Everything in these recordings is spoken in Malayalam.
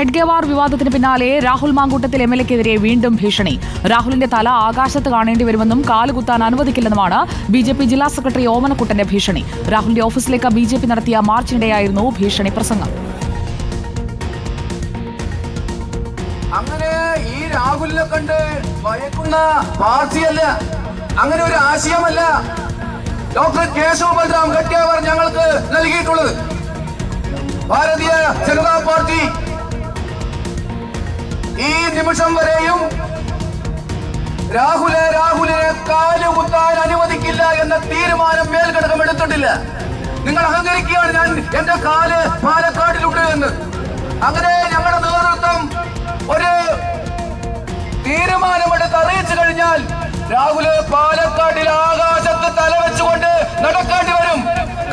ഹെഡ്ഗേവാർ വിവാദത്തിന് പിന്നാലെ രാഹുൽ മാങ്കൂട്ടത്തിൽ എം എൽ എക്കെതിരെ വീണ്ടും ഭീഷണി. രാഹുലിന്റെ തല ആകാശത്ത് കാണേണ്ടി വരുമെന്നും കാലുകുത്താൻ അനുവദിക്കില്ലെന്നുമാണ് ബി ജെ പി ജില്ലാ സെക്രട്ടറി ഓമനക്കുട്ടന്റെ ഭീഷണി. രാഹുലിന്റെ ഓഫീസിലേക്ക് ബി ജെ പി നടത്തിയ മാർച്ചിനിടെയായിരുന്നു ഭീഷണി പ്രസംഗം. അങ്ങനെ ഈ രാഹുലിനെ കണ്ട് ഭയക്കുന്ന പാർട്ടിയല്ല അങ്ങനെ ഒരു ആശയമല്ല. ഡോക്ടർ കേശവ ബൽറാം ഖഡ്ഗേവർ ഞങ്ങൾക്ക് നൽകിയിട്ടുള്ളത്. ഭാരതീയ ജനതാ പാർട്ടി ഈ നിമിഷം വരെയും രാഹുലെ രാഹുലിനെ കാലുകുത്താൻ അനുവദിക്കില്ല എന്ന തീരുമാനം മേൽഘടകം എടുത്തിട്ടില്ല. നിങ്ങൾ അഹങ്കരിക്കുകയാണ്. ഞാൻ എന്റെ കാൽ പാലക്കാടിലുണ്ട് എന്ന്. അങ്ങനെ ഞങ്ങളുടെ നേതൃത്വം ഒരു തീരുമാനമെടുത്ത് അറിയിച്ചു കഴിഞ്ഞാൽ രാഹുൽ പാലക്കാടിൽ ആകാശത്ത് തലവെച്ചുകൊണ്ട് നടക്കേണ്ടി വരും.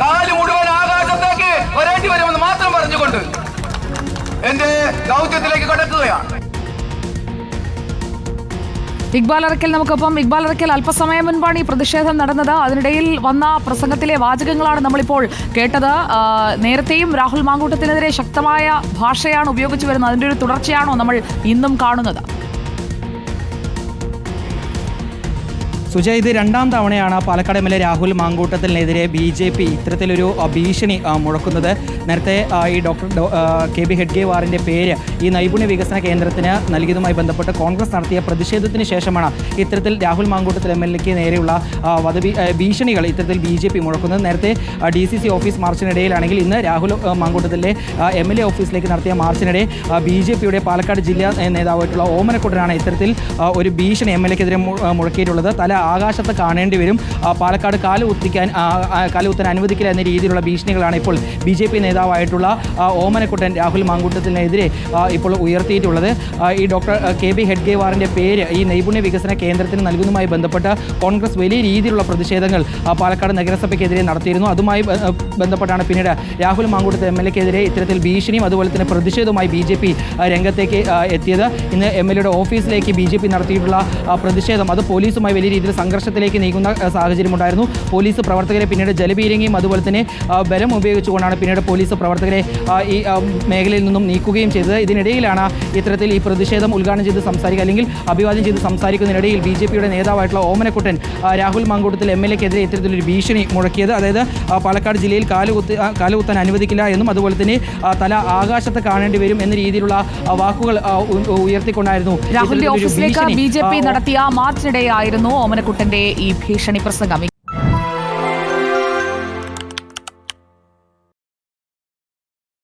കാൽ മുഴുവൻ ആകാശത്തേക്ക് വരേണ്ടി വരുമെന്ന് മാത്രം പറഞ്ഞുകൊണ്ട് എന്റെ ദൗത്യത്തിലേക്ക് കടക്കുകയാണ്. ഇക്ബാൽ അറക്കൽ നമുക്കൊപ്പം. ഇക്ബാൽ അറക്കൽ അല്പസമയം മുൻപാണ് ഈ പ്രതിഷേധം നടന്നത്. അതിനിടയിൽ വന്ന പ്രസംഗത്തിലെ വാചകങ്ങളാണ് നമ്മളിപ്പോൾ കേട്ടത്. നേരത്തെയും രാഹുൽ മാങ്കൂട്ടത്തിനെതിരെ ശക്തമായ ഭാഷയാണ് ഉപയോഗിച്ചു വരുന്നത്. അതിന്റെ ഒരു തുടർച്ചയാണോ നമ്മൾ ഇന്നും കാണുന്നത്? സുജയ ഇത് രണ്ടാം തവണയാണ് Palakkad M L A Rahul മാങ്കൂട്ടത്തിനെതിരെ B J P ഇത്തരത്തിലൊരു ഭീഷണി മുഴക്കുന്നത്. നേരത്തെ ഈ ഡോക്ടർ കെ ബി ഹെഡ്ഗേവാറിന്റെ പേര് ഈ നൈപുണ്യ വികസന കേന്ദ്രത്തിന് നൽകിയതുമായി ബന്ധപ്പെട്ട് കോൺഗ്രസ് നടത്തിയ പ്രതിഷേധത്തിന് ശേഷമാണ് ഇത്തരത്തിൽ രാഹുൽ മാങ്കൂട്ടത്തിൽ എം എൽ എക്ക് നേരെയുള്ള വധഭീ ഭീഷണികൾ ഇത്തരത്തിൽ ബി ജെ പി മുഴക്കുന്നത്. നേരത്തെ ഡി സി സി ഓഫീസ് മാർച്ചിനിടയിലാണെങ്കിൽ ഇന്ന് രാഹുൽ മാങ്കൂട്ടത്തിലെ എം എൽ എ ഓഫീസിലേക്ക് നടത്തിയ മാർച്ചിനിടെ ബി ജെ പിയുടെ പാലക്കാട് ജില്ലാ നേതാവായിട്ടുള്ള ഓമനക്കുട്ടനാണ് ഇത്തരത്തിൽ ഒരു ഭീഷണി എം എൽ എക്കെതിരെ മുഴക്കിയിട്ടുള്ളത്. തല ആകാശത്ത് കാണേണ്ടി വരും. പാലക്കാട് കാൽ കുത്തിക്കാൻ ആ, ആ, കാൽ കുത്താൻ അനുവദിക്കില്ല എന്ന രീതിയിലുള്ള ഭീഷണികളാണ് ഇപ്പോൾ ബി ജെ പി നേതാവായിട്ടുള്ള ഓമനക്കുട്ടൻ രാഹുൽ മാങ്കൂട്ടത്തിനെതിരെ ഇപ്പോൾ ഉയർത്തിയിട്ടുള്ളത്. ഈ ഡോക്ടർ കെ ബി ഹെഡ്ഗേവാറിന്റെ പേര് ഈ നൈപുണ്യ വികസന കേന്ദ്രത്തിന് നൽകുന്നതുമായി ബന്ധപ്പെട്ട് കോൺഗ്രസ് വലിയ രീതിയിലുള്ള പ്രതിഷേധങ്ങൾ പാലക്കാട് നഗരസഭയ്ക്കെതിരെ നടത്തിയിരുന്നു. അതുമായി ബന്ധപ്പെട്ടാണ് പിന്നീട് രാഹുൽ മാങ്കൂട്ടത്ത് എം എൽ എക്കെതിരെ ഇത്തരത്തിൽ ഭീഷണിയും അതുപോലെ തന്നെ പ്രതിഷേധവുമായി ബി ജെ പി രംഗത്തേക്ക് എത്തിയത്. ഇന്ന് എം എൽ എയുടെ ഓഫീസിലേക്ക് ബി ജെ പി നടത്തിയിട്ടുള്ള പ്രതിഷേധം അത് പോലീസുമായി വലിയ രീതിയിൽ സംഘർഷത്തിലേക്ക് നീങ്ങുന്ന സാഹചര്യം സാഹചര്യമുണ്ടായിരുന്നു. പോലീസ് പ്രവർത്തകരെ പിന്നീട് ജലപീരങ്ങിയും അതുപോലെ തന്നെ ബലം ഉപയോഗിച്ചുകൊണ്ടാണ് പിന്നീട് പോലീസ് പ്രവർത്തകരെ ഈ മേഖലയിൽ നിന്നും നീക്കുകയും ചെയ്തത്. ഇതിനിടയിലാണ് ഇത്തരത്തിൽ ഈ പ്രതിഷേധം ഉദ്ഘാടനം ചെയ്ത് സംസാരിക്കുക അല്ലെങ്കിൽ അഭിവാദ്യം ചെയ്ത് സംസാരിക്കുന്നതിനിടയിൽ ബി ജെ പിയുടെ നേതാവായിട്ടുള്ള ഓമനക്കുട്ടൻ രാഹുൽ മാങ്കൂട്ടത്തിൽ എം എൽ എക്കെതിരെ ഇത്തരത്തിലൊരു ഭീഷണി മുഴക്കിയത്. അതായത് പാലക്കാട് ജില്ലയിൽ കാലുകുത്തി കാലുകുത്താൻ അനുവദിക്കില്ല എന്നും അതുപോലെ തന്നെ തല ആകാശത്ത് കാണേണ്ടി വരും എന്ന രീതിയിലുള്ള വാക്കുകൾ ഉയർത്തിക്കൊണ്ടായിരുന്നു രാഹുലിന്റെ ഓഫീസിലേക്ക് ബി ജെ പി നടത്തിയ മാർച്ചിനിടെയായിരുന്നു ഓമനക്കുട്ടന്റെ ഈ ഭീഷണി പ്രസംഗം.